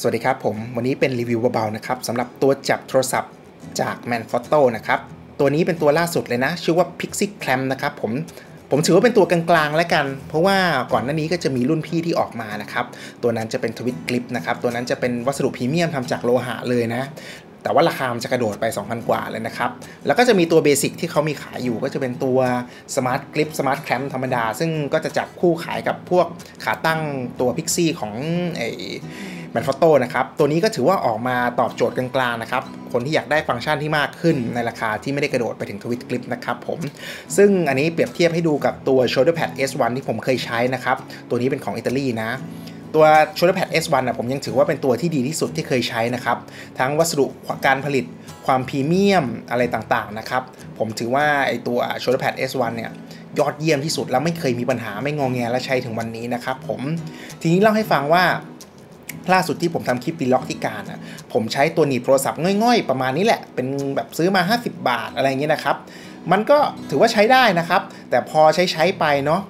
สวัสดีครับผม วันนี้เป็นรีวิวเบาๆนะครับสำหรับตัวจับโทรศัพท์จาก m a n f r o t o นะครับ ตัวนี้เป็นตัวล่าสุดเลยนะ ชื่อว่า Pixie Clamp นะครับผมผมถือว่าเป็นตัวกลางๆแล้วกัน เพราะว่าก่อนหน้านี้ก็จะมีรุ่นพี่ที่ออกมานะครับ ตัวนั้นจะเป็นทวิตกลิปนะครับ ตัวนั้นจะเป็นวัสดุพรีเมียมทำจากโลหะเลยนะ แต่ว่าราคามันจะกระโดดไป 2,000 กว่าเลยนะครับ แล้วก็จะมีตัวเบสิกที่เขามีขายอยู่ก็จะเป็นตัว Smart Clip Smart Clamp ธรรมดา ซึ่งก็จะจับคู่ขายกับพวกขาตั้งตัว Pixie ของไอ แมนฟอโต้นะครับ ตัวนี้ก็ถือว่าออกมาตอบโจทย์กลางๆนะครับ คนที่อยากได้ฟังก์ชันที่มากขึ้นในราคาที่ไม่ได้กระโดดไปถึงทวิตคลิปนะครับผม ซึ่งอันนี้เปรียบเทียบให้ดูกับตัว Shoulder Pad S1 ที่ผมเคยใช้นะครับ ตัวนี้เป็นของอิตาลีนะตัว Shoulder Pad S1 นะผมยังถือว่าเป็นตัวที่ดีที่สุดที่เคยใช้นะครับ ทั้งวัสดุการผลิตความพรีเมียมอะไรต่างๆนะครับ ผมถือว่าไอตัว Shoulder Pad S1 เนี่ยยอดเยี่ยมที่สุดแล้วไม่เคยมีปัญหาไม่งองแงและใช้ถึงวันนี้นะครับผม ทีนี้เล่าให้ฟังว่า ล่าสุดที่ผมทำคลิปดีล็อกที่การอะผมใช้ตัวหนีบโทรศัพท์ง่อยๆ ประมาณนี้แหละ เป็นแบบซื้อมา 50 บาทอะไรเงี้ยนะครับ มันก็ถือว่าใช้ได้นะครับ แต่พอใช้ใช้ไปเนาะ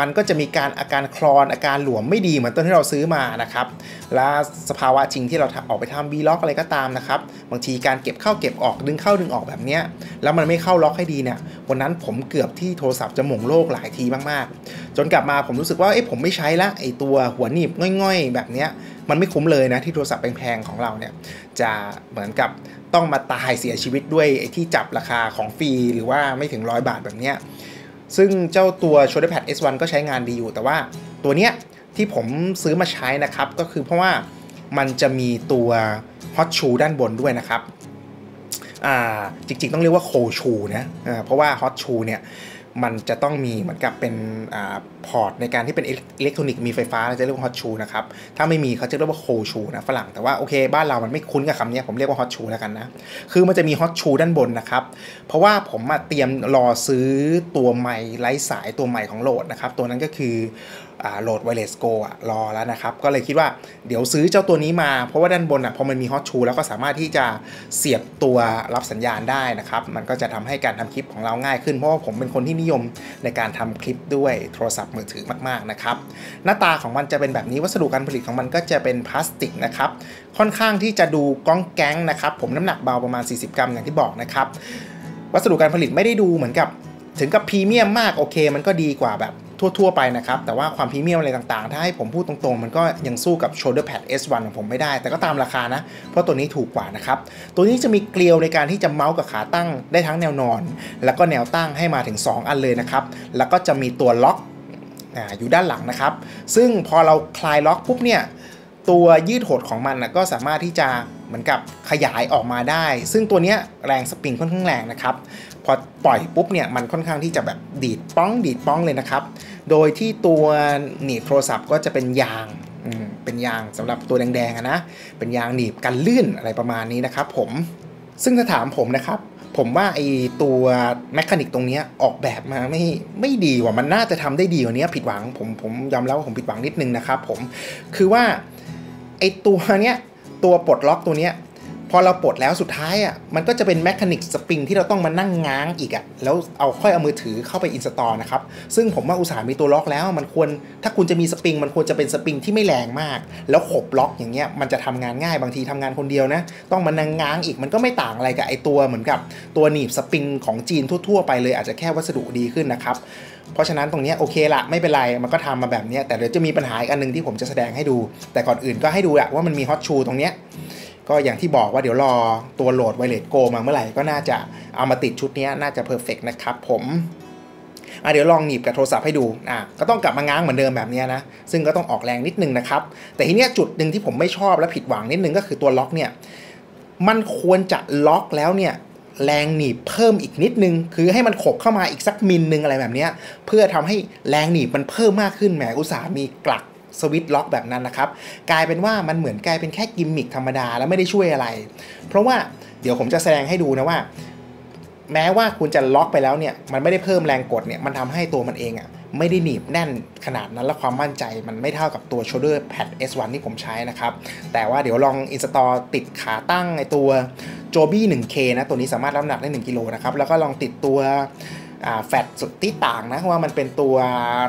มันก็จะมีการอาการคลอนอาการหลวมไม่ดีเหมือนตอนที่เราซื้อมานะครับ และสภาวะจริงที่เราออกไปทำบีล็อกอะไรก็ตามนะครับ บางทีการเก็บเข้าเก็บออกดึงเข้าดึงออกแบบเนี้ยแล้วมันไม่เข้าล็อกให้ดีเนี่ยวันนั้นผมเกือบที่โทรศัพท์จะหม่งโลกหลายทีมากๆ จนกลับมาผมรู้สึกว่าเอ๊ะผมไม่ใช้ละไอตัวหัวหนีบง่อย ๆ แบบเนี้ย มันไม่คุ้มเลยนะที่โทรศัพท์แพงๆของเราเนี่ยจะเหมือนกับต้องมาตายเสียชีวิตด้วยไอ้ที่จับราคาของฟรีหรือว่าไม่ถึงร้อยบาทแบบเนี้ยซึ่งเจ้าตัว Shoulder Pad S1 ก็ใช้งานดีอยู่ แต่ว่าตัวเนี้ยที่ผมซื้อมาใช้นะครับ ก็คือเพราะว่ามันจะมีตัว Hot Shoe ด้านบนด้วยนะครับ อ่าจริงๆต้องเรียกว่า Cold Shoe นะอ่าเพราะว่า Hot Shoe เนี่ย มันจะต้องมีเหมือนกับเป็นอพอร์ตในการที่เป็นอิเล็กทรอนิกส์มีไฟฟ้าเราจะเรียกว่าฮอตชูนะครับ ถ้าไม่มีเขาจะเรียกว่าโคชูนะฝรั่ง แต่ว่าโอเคบ้านเรามันไม่คุ้นกับคำนี้ผมเรียกว่าฮอตชูแล้วกันนะ คือมันจะมีฮอตชูด้านบนนะครับ เพราะว่าผมมาเตรียมรอซื้อตัวใหม่ไร้สายตัวใหม่ของโหลดนะครับ ตัวนั้นก็คือ โหลดไวเลสโกอะรอแล้วนะครับ ก็เลยคิดว่าเดี๋ยวซื้อเจ้าตัวนี้มา เพราะว่าด้านบนอะพอมันมีฮอตชูแล้วก็สามารถที่จะเสียบตัวรับสัญญาณได้นะครับ มันก็จะทำให้การทำคลิปของเราง่ายขึ้น เพราะว่าผมเป็นคนที่นิยมในการทำคลิปด้วยโทรศัพท์มือถือมากๆนะครับ หน้าตาของมันจะเป็นแบบนี้วัสดุการผลิตของมันก็จะเป็นพลาสติกนะครับค่อนข้างที่จะดูก้องแก๊งนะครับผมน้ำหนักเบาประมาณ 40 กรัมอย่างที่บอกนะครับวัสดุการผลิตไม่ได้ดูเหมือนกับถึงกับพรีเมียมมากโอเค มันก็ดีกว่าแบบ ทั่ว ๆ ไปนะครับ แต่ว่าความพรีเมียมอะไรต่างๆ ถ้าให้ผมพูดตรงๆ มันก็ยังสู้กับ Shoulder Pad S1 ของผมไม่ได้ แต่ก็ตามราคานะ เพราะตัวนี้ถูกกว่านะครับ ตัวนี้จะมีเกลียวในการที่จะเมาส์กับขาตั้งได้ทั้งแนวนอน แล้วก็แนวตั้งให้มาถึง 2 อันเลยนะครับ แล้วก็จะมีตัวล็อกออยู่ด้านหลังนะครับ ซึ่งพอเราคลายล็อกปุ๊บเนี่ยตัวยืดหดของมันนะก็สามารถที่จะเหมือนกับขยายออกมาได้ ซึ่งตัวนี้แรงสปริงค่อนข้างแรงนะครับ พอปล่อยปุ๊บเนี่ยมันค่อนข้างที่จะแบบดีดป้องดีดป้องเลยนะครับ โดยที่ตัวหนีบโทรศัพท์ก็จะเป็นยางเป็นยางสำหรับตัวแดงๆนะ เป็นยางหนีบกันลื่นอะไรประมาณนี้นะครับผม ซึ่งถ้าถามผมนะครับ ผมว่าไอตัวแมคานิกตรงนี้ออกแบบมาไม่ไม่ดีว่ามันน่าจะทำได้ดีกว่านี้ผิดหวังผมผมยอมรับว่าผมผิดหวังนิดนึงนะครับผม คือว่าไอตัวเนี้ยตัวปลดล็อกตัวเนี้ย พอเราปลดแล้วสุดท้ายอะมันก็จะเป็นแมคานิกสปริงที่เราต้องมานั่งง้างอีกอะแล้วเอาค่อยเอามือถือเข้าไปอินสตอลนะครับ ซึ่งผมว่าอุตสาห์มีตัวล็อกแล้ว มันควรถ้าคุณจะมีสปริงมันควรจะเป็นสปริงที่ไม่แรงมาก แล้วขบล็อกอย่างเงี้ยมันจะทำงานง่ายบางทีทำงานคนเดียวนะ ต้องมานั่งง้างอีกมันก็ไม่ต่างอะไรกับไอตัวเหมือนกับตัวหนีบสปริงของจีนทั่ว ๆ ไปเลยอาจจะแค่วัสดุดีขึ้นนะครับเพราะฉะนั้นตรงนี้โอเคละไม่เป็นไร มันก็ทำมาแบบนี้แต่เดี๋ยวจะมีปัญหาอีกอันนึงที่ผมจะแสดงให้ดู แต่ก่อนอื่นก็ให้ดูอะว่ามันมีฮอตชูตรงเนี้ย ก็อย่างที่บอกว่าเดี๋ยวรอตัวโหลดไวเลสโกมาเมื่อไหร่ก็น่าจะเอามาติดชุดนี้น่าจะเพอร์เฟกนะครับผมอะเดี๋ยวลองหนีบกับโทรศัพท์ให้ดูอะก็ต้องกลับมาง้างเหมือนเดิมแบบนี้นะ ซึ่งก็ต้องออกแรงนิดนึงนะครับ แต่ทีเนี้ยจุดหนึ่งที่ผมไม่ชอบและผิดหวังนิดนึงก็คือตัวล็อกเนี่ย มันควรจะล็อกแล้วเนี่ยแรงหนีบเพิ่มอีกนิดนึง คือให้มันขบเข้ามาอีกสักมิลนึงอะไรแบบนี้เพื่อทำให้แรงหนีบมันเพิ่มมากขึ้นแหมอุตสาห์มีกลัก สวิตล็อกแบบนั้นนะครับ กลายเป็นว่ามันเหมือนกลายเป็นแค่กิมมิคธรรมดาแล้วไม่ได้ช่วยอะไร เพราะว่าเดี๋ยวผมจะแสดงให้ดูนะว่า แม้ว่าคุณจะล็อกไปแล้วเนี่ยมันไม่ได้เพิ่มแรงกดเนี่ยมันทำให้ตัวมันเองอะ่ะไม่ได้หนีบแน่นขนาดนั้นและความมั่นใจมันไม่เท่ากับตัว Shoulder Pad S1 ที่ผมใช้นะครับ แต่ว่าเดี๋ยวลองอินสตอลติดขาตั้งในตัว Joby 1K นะ ตัวนี้สามารถรับน้ำหนักได้ 1กิโลนะครับ แล้วก็ลองติดตัว แฟลชสุดที่ต่างนะว่ามันเป็นตัว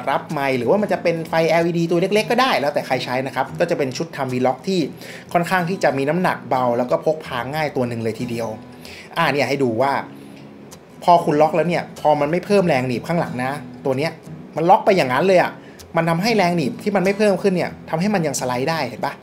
รับไมหรือว่ามันจะเป็นไฟ LED ตัวเล็กๆ ก็ได้ แล้วแต่ใครใช้นะครับ ก็จะเป็นชุดทำวีล็อกที่ค่อนข้างที่จะมีน้ำหนักเบา แล้วก็พกพาง่ายตัวหนึ่งเลยทีเดียว อ่าเนี่ยให้ดูว่า พอคุณล็อกแล้วเนี่ย พอมันไม่เพิ่มแรงหนีบข้างหลังนะ ตัวเนี้ยมันล็อกไปอย่างนั้นเลยอะ่ะมันทำให้แรงหนีบที่มันไม่เพิ่มขึ้นเนี่ยทำให้มันยังสไลด์ได้เห็นปะ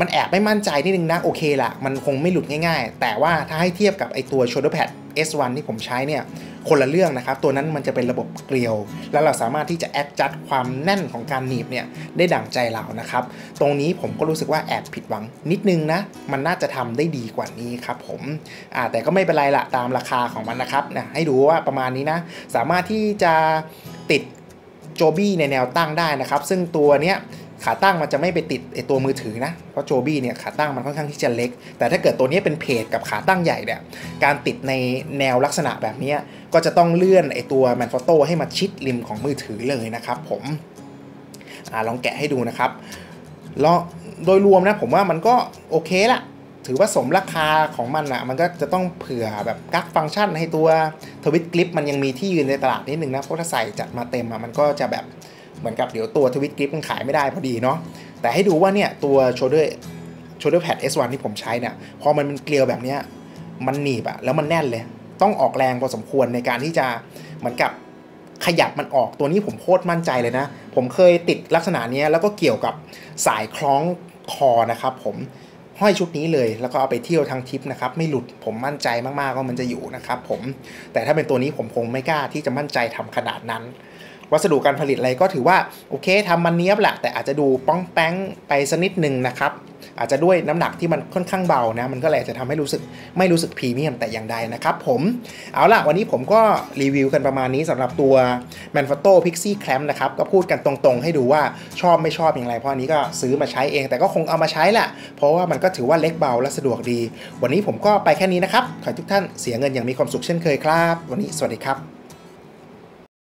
มันแอบไม่มั่นใจนิดนึงนะโอเคละมันคงไม่หลุดง่าย ๆ แต่ว่าถ้าให้เทียบกับไอตัว shoulder pad S1 ที่ผมใช้เนี่ย คนละเรื่องนะครับ ตัวนั้นมันจะเป็นระบบเกลียว แล้วเราสามารถที่จะแอดจัดความแน่นของการหนีบเนี่ยได้ดั่งใจเรานะครับ ตรงนี้ผมก็รู้สึกว่าแอบผิดหวังนิดนึงนะ มันน่าจะทำได้ดีกว่านี้ครับผมอ่าแต่ก็ไม่เป็นไรละตามราคาของมันนะครับนะให้ดูว่าประมาณนี้นะ สามารถที่จะติดโจบี้ในแนวตั้งได้นะครับ ซึ่งตัวเนี้ย ขาตั้งมันจะไม่ไปติดไอตัวมือถือนะ เพราะโจบี้เนี่ยขาตั้งมันค่อนข้างที่จะเล็ก แต่ถ้าเกิดตัวนี้เป็นเพจกับขาตั้งใหญ่เนี่ยการติดในแนวลักษณะแบบนี้ก็จะต้องเลื่อนไอตัวแมนฟอโต้ให้มาชิดริมของมือถือเลยนะครับผมอลองแกะให้ดูนะครับแล้วโดยรวมนะผมว่ามันก็โอเคละถือว่าสมราคาของมันอะมันก็จะต้องเผื่อแบบกักฟังก์ชันให้ตัวทวิตคลิปมันยังมีที่ยืนในตลาดนิดนึงนะเพราะถ้าใส่จัดมาเต็มอะมันก็จะแบบ เหมือนกับเดี๋ยวตัวทวิตคลิปมันขายไม่ได้พอดีเนาะแต่ให้ดูว่าเนี่ยตัว shoulder shoulder pad S1 ที่ผมใช้เนี่ยพอมันเป็นเกลียวแบบเนี้ยมันหนีบอะแล้วมันแน่นเลย ต้องออกแรงพอสมควรในการที่จะเหมือนกับขยับมันออกตัวนี้ผมโคตรมั่นใจเลยนะ ผมเคยติดลักษณะนี้แล้วก็เกี่ยวกับสายคล้องคอนะครับผมห้อยชุดนี้เลยแล้วก็เอาไปเที่ยวทางทิปนะครับไม่หลุดผมมั่นใจมากๆว่ามันจะอยู่นะครับผมแต่ถ้าเป็นตัวนี้ผมคงไม่กล้าที่จะมั่นใจทำขนาดนั้น วัสดุการผลิตอะไรก็ถือว่าโอเคทำมันเนี้ยบแหละแต่อาจจะดูป้องแป้งไปสักนิดหนึ่งนะครับอาจจะด้วยน้ำหนักที่มันค่อนข้างเบานะมันก็เลยจะทำให้รู้สึกไม่รู้สึกพรีเมียมแต่อย่างใดนะครับผมเอาล่ะวันนี้ผมก็รีวิวกันประมาณนี้สำหรับตัว Manfrotto Pixie Clamp นะครับก็พูดกันตรงๆ ให้ดูว่าชอบไม่ชอบอย่างไร เพราะนี้ก็ซื้อมาใช้เอง แต่ก็คงเอามาใช้แหละเพราะว่ามันก็ถือว่าเล็กเบาและสะดวกดี วันนี้ผมก็ไปแค่นี้นะครับขอให้ทุกท่านเสียเงินอย่างมีความสุขเช่นเคยครับ วันนี้สวัสดีครับ